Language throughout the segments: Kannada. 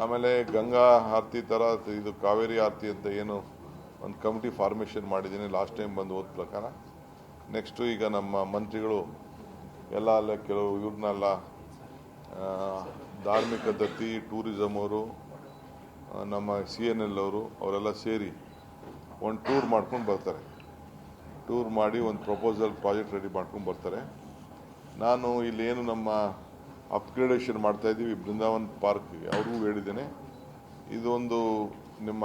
ಆಮೇಲೆ ಗಂಗಾ ಆರತಿ ಥರ ಇದು ಕಾವೇರಿ ಆರತಿ ಅಂತ ಏನು ಒಂದು ಕಮಿಟಿ ಫಾರ್ಮೇಷನ್ ಮಾಡಿದ್ದೀನಿ. ಲಾಸ್ಟ್ ಟೈಮ್ ಬಂದು ಹೋದ ಪ್ರಕಾರ. ನೆಕ್ಸ್ಟು ಈಗ ನಮ್ಮ ಮಂತ್ರಿಗಳು ಎಲ್ಲ ಅಲ್ಲ ಕೆಲವು ಇವ್ರನ್ನೆಲ್ಲ ಧಾರ್ಮಿಕ ದತ್ತಿ ಟೂರಿಸಮ್ ಅವರು ನಮ್ಮ ಸಿ ಎನ್ ಎಲ್ ಅವರು, ಅವರೆಲ್ಲ ಸೇರಿ ಒಂದು ಟೂರ್ ಮಾಡ್ಕೊಂಡು ಬರ್ತಾರೆ. ಟೂರ್ ಮಾಡಿ ಒಂದು ಪ್ರಪೋಸಲ್ ಪ್ರಾಜೆಕ್ಟ್ ರೆಡಿ ಮಾಡ್ಕೊಂಡು ಬರ್ತಾರೆ. ನಾನು ಇಲ್ಲಿ ಏನು ನಮ್ಮ ಅಪ್ಗ್ರೇಡೇಷನ್ ಮಾಡ್ತಾ ಇದ್ದೀವಿ, ಬೃಂದಾವನ್ ಪಾರ್ಕ್ಗೆ. ಅವ್ರಿಗೂ ಹೇಳಿದ್ದೇನೆ. ಇದೊಂದು ನಿಮ್ಮ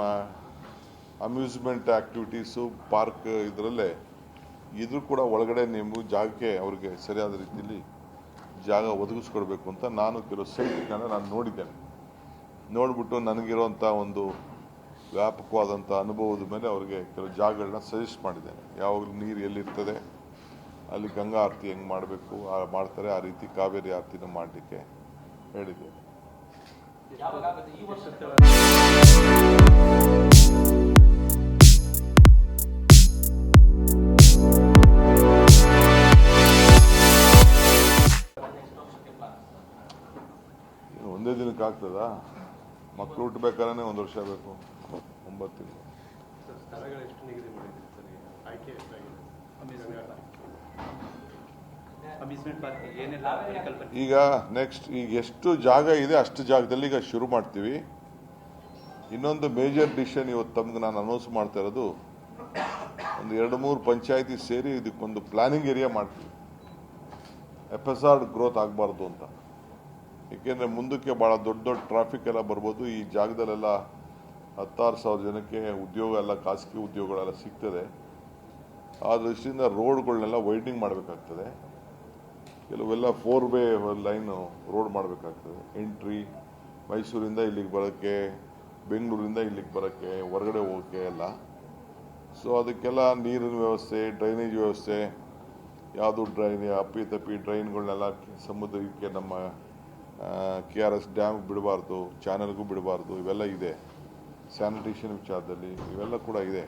ಅಮ್ಯೂಸ್ಮೆಂಟ್ ಆ್ಯಕ್ಟಿವಿಟೀಸು ಪಾರ್ಕ್ ಇದರಲ್ಲೇ. ಇದು ಕೂಡ ಒಳಗಡೆ ನೀವು ಜಾಗಕ್ಕೆ ಅವ್ರಿಗೆ ಸರಿಯಾದ ರೀತಿಯಲ್ಲಿ ಜಾಗ ಒದಗಿಸ್ಕೊಡ್ಬೇಕು ಅಂತ ನಾನು ಕೆಲವು ಸೈಟ್ಗಳನ್ನ ನಾನು ನೋಡಿದ್ದೇನೆ. ನೋಡಿಬಿಟ್ಟು ನನಗಿರೋಂಥ ಒಂದು ವ್ಯಾಪಕವಾದಂಥ ಅನುಭವದ ಮೇಲೆ ಅವರಿಗೆ ಕೆಲವು ಜಾಗಗಳನ್ನ ಸಜೆಸ್ಟ್ ಮಾಡಿದ್ದೇನೆ. ಯಾವಾಗಲೂ ನೀರು ಎಲ್ಲಿರ್ತದೆ ಅಲ್ಲಿ ಗಂಗಾ ಆರತಿ ಹೆಂಗೆ ಮಾಡಬೇಕು ಮಾಡ್ತಾರೆ, ಆ ರೀತಿ ಕಾವೇರಿ ಆರತಿನ ಮಾಡಲಿಕ್ಕೆ ಹೇಳಿದೆ. ಒಂದೇ ದಿನಕ್ಕೆ ಆಗ್ತದ? ಮಕ್ಕಳು ಹುಟ್ಟಬೇಕಾದ್ರೆ ಒಂದು ವರ್ಷ ಬೇಕು, ಒಂಬತ್ತು ತಿಂಗಳು. ಈಗ ನೆಕ್ಸ್ಟ್ ಈಗ ಎಷ್ಟು ಜಾಗ ಇದೆ ಅಷ್ಟು ಜಾಗದಲ್ಲಿ ಈಗ ಶುರು ಮಾಡ್ತೀವಿ. ಇನ್ನೊಂದು ಮೇಜರ್ ಡಿಸಿಷನ್ ಇವತ್ತು ತಮ್ಗೆ ನಾನು ಅನೌನ್ಸ್ ಮಾಡ್ತಾ ಇರೋದು. ಒಂದು ಎರಡು ಮೂರು ಪಂಚಾಯತಿ ಸೇರಿ ಇದಕ್ಕೊಂದು ಪ್ಲಾನಿಂಗ್ ಏರಿಯಾ ಮಾಡ್ತೀವಿ. ಎಫ್ ಎಸ್ ಆರ್ ಗ್ರೋತ್ ಆಗಬಾರ್ದು ಅಂತ. ಏಕೆಂದರೆ ಮುಂದಕ್ಕೆ ಭಾಳ ದೊಡ್ಡ ದೊಡ್ಡ ಟ್ರಾಫಿಕ್ ಎಲ್ಲ ಬರ್ಬೋದು. ಈ ಜಾಗದಲ್ಲೆಲ್ಲ ಹತ್ತಾರು ಸಾವಿರ ಜನಕ್ಕೆ ಉದ್ಯೋಗ ಎಲ್ಲ ಖಾಸಗಿ ಉದ್ಯೋಗಗಳೆಲ್ಲ ಸಿಗ್ತದೆ. ಆ ದೃಷ್ಟಿಯಿಂದ ರೋಡ್ಗಳನ್ನೆಲ್ಲ ವೈಡ್ನಿಂಗ್ ಮಾಡಬೇಕಾಗ್ತದೆ. ಕೆಲವೆಲ್ಲ ಫೋರ್ ವೇ ಲೈನು ರೋಡ್ ಮಾಡಬೇಕಾಗ್ತದೆ. ಎಂಟ್ರಿ ಮೈಸೂರಿಂದ ಇಲ್ಲಿಗೆ ಬರೋಕ್ಕೆ, ಬೆಂಗಳೂರಿಂದ ಇಲ್ಲಿಗೆ ಬರೋಕ್ಕೆ, ಹೊರಗಡೆ ಹೋಗೋಕ್ಕೆ ಎಲ್ಲ. ಸೊ ಅದಕ್ಕೆಲ್ಲ ನೀರಿನ ವ್ಯವಸ್ಥೆ ಡ್ರೈನೇಜ್ ವ್ಯವಸ್ಥೆ, ಯಾವುದು ಡ್ರೈನ್ ಅಪ್ಪಿ ತಪ್ಪಿ ಡ್ರೈನ್ಗಳನ್ನೆಲ್ಲ ಸಮುದ್ರಕ್ಕೆ ನಮ್ಮ ಕೆ ಆರ್ ಎಸ್ ಡ್ಯಾಮ್ ಬಿಡಬಾರ್ದು ಚಾನಲ್ಗೂ ಬಿಡಬಾರ್ದು, ಇವೆಲ್ಲ ಇದೆ. ಸ್ಯಾನಿಟೇಷನ್ ವಿಚಾರದಲ್ಲಿ ಇವೆಲ್ಲ ಕೂಡ ಇದೆ.